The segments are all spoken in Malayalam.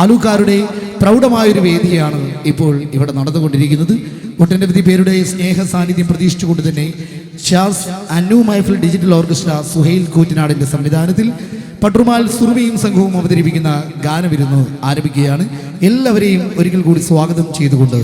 ആലുക്കാരുടെ പ്രൗഢമായൊരു വേദിയാണ് ഇപ്പോൾ ഇവിടെ നടന്നുകൊണ്ടിരിക്കുന്നത്. ഒട്ടനവധി പേരുടെ സ്നേഹ സാന്നിധ്യം പ്രതീക്ഷിച്ചുകൊണ്ട് തന്നെ ഷാസ് അന്നു മൈഫിൽ ഡിജിറ്റൽ ഓർക്കസ്ട്ര സുഹൈൽ കൂറ്റനാടിന്റെ സംവിധാനത്തിൽ പട്രുമാൽ സുറുമിയും സംഘവും അവതരിപ്പിക്കുന്ന ഗാനവിരുന്ന് ആരംഭിക്കുകയാണ്. എല്ലാവരെയും ഒരിക്കൽ കൂടി സ്വാഗതം ചെയ്തുകൊണ്ട്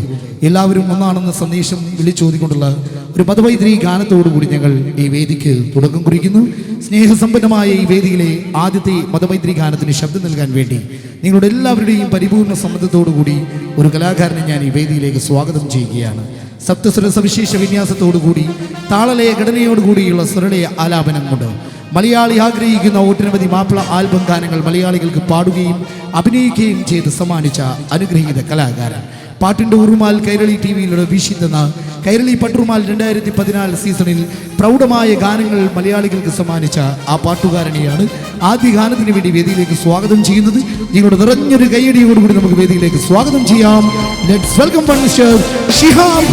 എല്ലാവരും ഒന്നാണെന്ന സന്ദേശം വിളിച്ചോതിക്കൊണ്ടുള്ള ഒരു പദവൈത്രി ഗാനത്തോടുകൂടി ഞങ്ങൾ ഈ വേദിക്ക് തുടക്കം കുറിക്കുന്നു. സ്നേഹസമ്പന്നമായ ഈ വേദിയിലെ ആദ്യത്തെ പദവൈത്രി ഗാനത്തിന് ശബ്ദം നൽകാൻ വേണ്ടി നിങ്ങളുടെ എല്ലാവരുടെയും പരിപൂർണ സമ്മതത്തോടുകൂടി ഒരു കലാകാരനെ ഞാൻ ഈ വേദിയിലേക്ക് സ്വാഗതം ചെയ്യുകയാണ്. സപ്തസ്വര സവിശേഷ വിന്യാസത്തോടുകൂടി താളലയ ഘടനയോടുകൂടിയുള്ള സ്വരലയ ആലാപനം കൊണ്ട് മലയാളി ആഗ്രഹിക്കുന്ന ഒട്ടനവധി മാപ്പിള ആൽബം ഗാനങ്ങൾ മലയാളികൾക്ക് പാടുകയും അഭിനയിക്കുകയും ചെയ്ത് സമ്മാനിച്ച അനുഗ്രഹീത കലാകാരൻ. പാട്ടിന്റെ ഉറുമാൽ കൈരളി ടി വിയിലൂടെ വീശിത്തുന്ന കൈരളി പട്ടുറുമാൽ രണ്ടായിരത്തി പതിനാല് സീസണിൽ പ്രൗഢമായ ഗാനങ്ങൾ മലയാളികൾക്ക് സമ്മാനിച്ച ആ പാട്ടുകാരനെയാണ് ആദ്യ ഗാനത്തിന് വേണ്ടി വേദിയിലേക്ക് സ്വാഗതം ചെയ്യുന്നത്. നിങ്ങളുടെ നിറഞ്ഞൊരു കൈയടിയോടുകൂടി നമുക്ക് വേദിയിലേക്ക് സ്വാഗതം ചെയ്യാം. ലെറ്റ്സ് വെൽക്കം മിസ്റ്റർ ഷിഹാബ്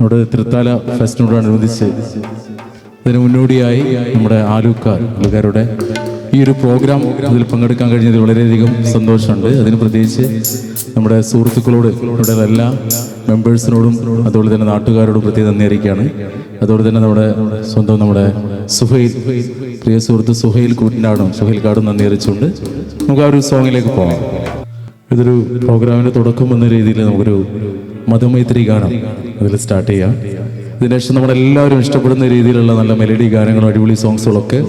നമ്മുടെ തൃത്താല ഫെസ്റ്റിനോടനുബന്ധിച്ച് അതിന് മുന്നോടിയായി നമ്മുടെ ആലൂക്കാർ ആലുകാരുടെ ഈ ഒരു പ്രോഗ്രാം അതിൽ പങ്കെടുക്കാൻ കഴിഞ്ഞതിൽ വളരെയധികം സന്തോഷമുണ്ട്. അതിന് പ്രത്യേകിച്ച് നമ്മുടെ സുഹൃത്തുക്കളോട് നമ്മുടെ എല്ലാ മെമ്പേഴ്സിനോടും അതുപോലെ തന്നെ നാട്ടുകാരോടും പ്രത്യേകം നന്ദി അറിയിക്കുകയാണ്. അതുപോലെ തന്നെ നമ്മുടെ സ്വന്തം നമ്മുടെ സുഹൈൽ പ്രിയ സുഹൃത്ത് സുഹൈൽ കൂട്ടിനാടും സുഹൈൽ കാടും നന്ദി അറിയിച്ചുകൊണ്ട് നമുക്ക് ആ ഒരു സോങ്ങിലേക്ക് പോകാം. ഇതൊരു പ്രോഗ്രാമിന്റെ തുടക്കം എന്ന രീതിയിൽ നമുക്കൊരു മതമൈത്രി ഗാനം അതിൽ സ്റ്റാർട്ട് ചെയ്യാം. ഇതിനുശേഷം നമ്മളെല്ലാവരും ഇഷ്ടപ്പെടുന്ന രീതിയിലുള്ള നല്ല മെലഡി ഗാനങ്ങളും അടിപൊളി സോങ്സുകളൊക്കെ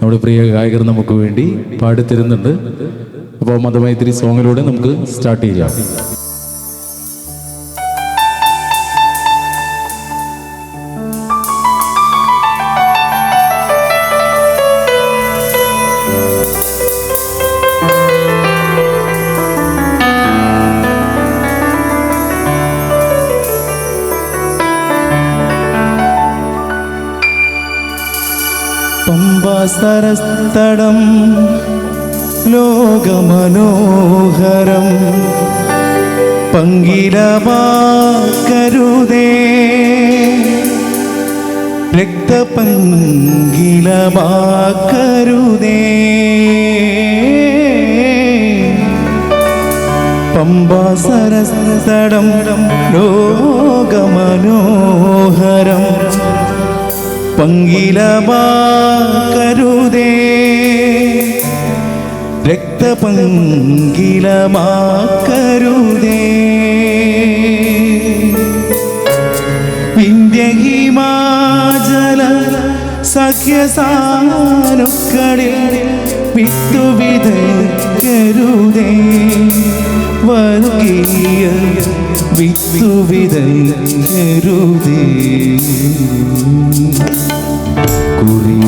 നമ്മുടെ പ്രിയ ഗായകർ നമുക്ക് വേണ്ടി പാടിത്തരുന്നുണ്ട്. അപ്പോൾ മതമൈത്രി സോങ്ങിലൂടെ നമുക്ക് സ്റ്റാർട്ട് ചെയ്യാം. പമ്പാസരസ്തടം ലോകമനോഹരം. പങ്കിലവാക്കരുതേ രക്തപങ്കിലവാക്കരുതേ പമ്പാസരസ്തടം ലോകമനോഹരം. പങ്കിലമാക്കരുതേ. രക്തപങ്കിലമാക്കരുതേ. വിന്ധ്യഹിമാചല സഖ്യസാനുക്കളിൽ വിത്തുവിതയ്ക്കരുതേ വർഗീയ വിത്തുവിതയ്ക്കരുതേ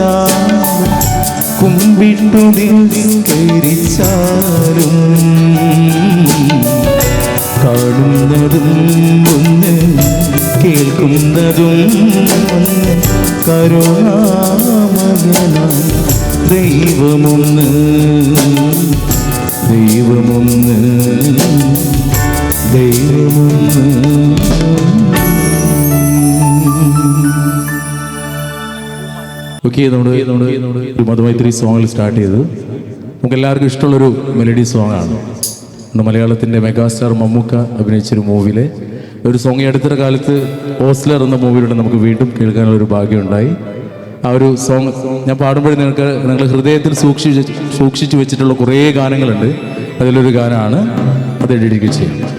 വരച്ചാലും കുമ്പിട്ടു നിസ്കരിച്ചാലും കാണുന്നതും ഒന്ന് കേൾക്കുന്നതും ഒന്ന് കരുണാമകന ദൈവമൊന്ന് ദൈവമൊന്ന്. നമ്മുടെ ഒരു മധുമൈത്രി സോങ്ങിൽ സ്റ്റാർട്ട് ചെയ്തത് നമുക്ക് എല്ലാവർക്കും ഇഷ്ടമുള്ളൊരു മെലഡി സോങ്ങാണ് നമ്മുടെ മലയാളത്തിന്റെ മെഗാസ്റ്റാർ മമ്മൂക്ക അഭിനയിച്ചൊരു മൂവിയിലെ ഒരു സോങ് അടുത്തൊരു അടുത്ത കാലത്ത് ഓസ്ലർ എന്ന മൂവിയിലൂടെ നമുക്ക് വീണ്ടും കേൾക്കാനുള്ള ഒരു ഭാഗ്യമുണ്ടായി. ആ ഒരു സോങ് ഞാൻ പാടുമ്പോഴേ നിങ്ങൾക്ക് നിങ്ങളുടെ ഹൃദയത്തിൽ സൂക്ഷിച്ച് സൂക്ഷിച്ചു വെച്ചിട്ടുള്ള കുറേ ഗാനങ്ങളുണ്ട്. അതിലൊരു ഗാനമാണ് അത് ഡെഡിക്കേറ്റ് ചെയ്യും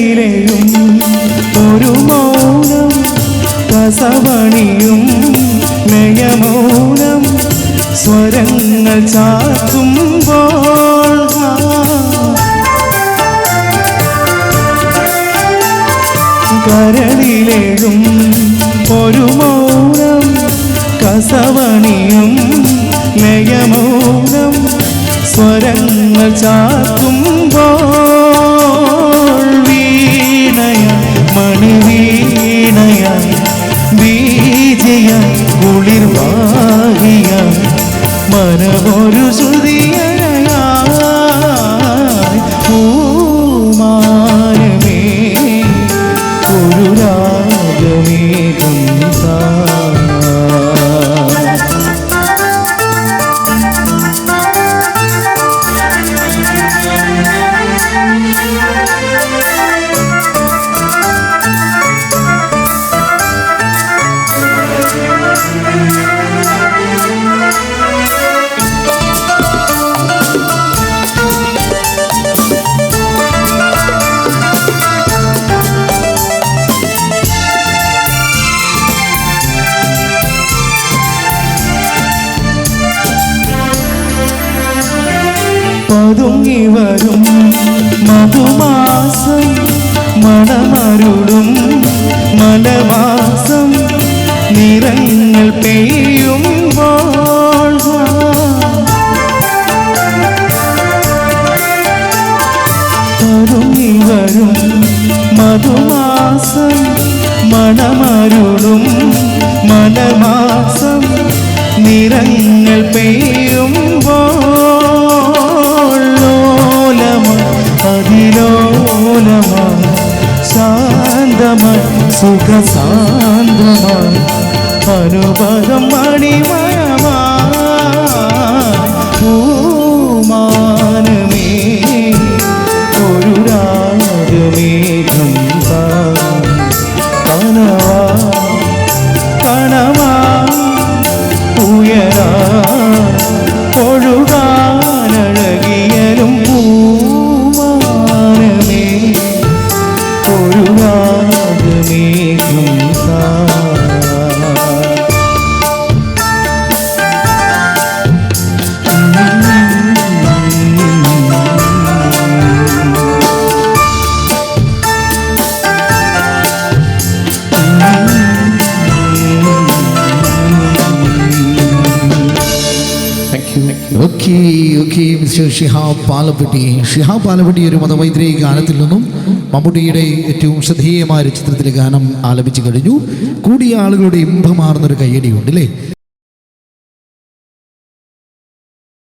കരയിലെയും ഒരു മൗനം രസവണിയും നയമൗനം സ്വരങ്ങൾ ചാത്തുമ്പോൾ കരളിലെഴും ഒരു മൗനം കസവണിയും നയമൗനം സ്വരങ്ങൾ ചാത്തുമ്പോൾ മണിവീണയ ബീജയ കുളിർവാഹിയ മനമൊരു ശ്രുതിയയായി പൂമാനമേ ഒരു രാഗമേഘം താ പതുങ്ങി വരും. മധുമാസം മണമരുടും. മലവാസം നിറങ്ങൾ പെയ്യുമ്പോൾ പതുങ്ങി വരും. മധുമാസം മണമരുളും മലവാസം നിറങ്ങൾ പെയ്യുമ്പോൾ ശാന്തമ സുഖസാന്ദ്രമ അനുഭവം മണിമയമാ പാലപ്പെട്ടി. ഷിഹാബ് പാലപ്പെട്ടി ഒരു ഗാനത്തിൽ നിന്നും മമ്മൂട്ടിയുടെ ഏറ്റവും ശ്രദ്ധേയമായ ഒരു ചിത്രത്തിലെ ഗാനം ആലപിച്ചു കഴിഞ്ഞു. കൂടിയ ആളുകളുടെ ഇമ്പമാർന്നൊരു കയ്യടിയുണ്ട് അല്ലേ?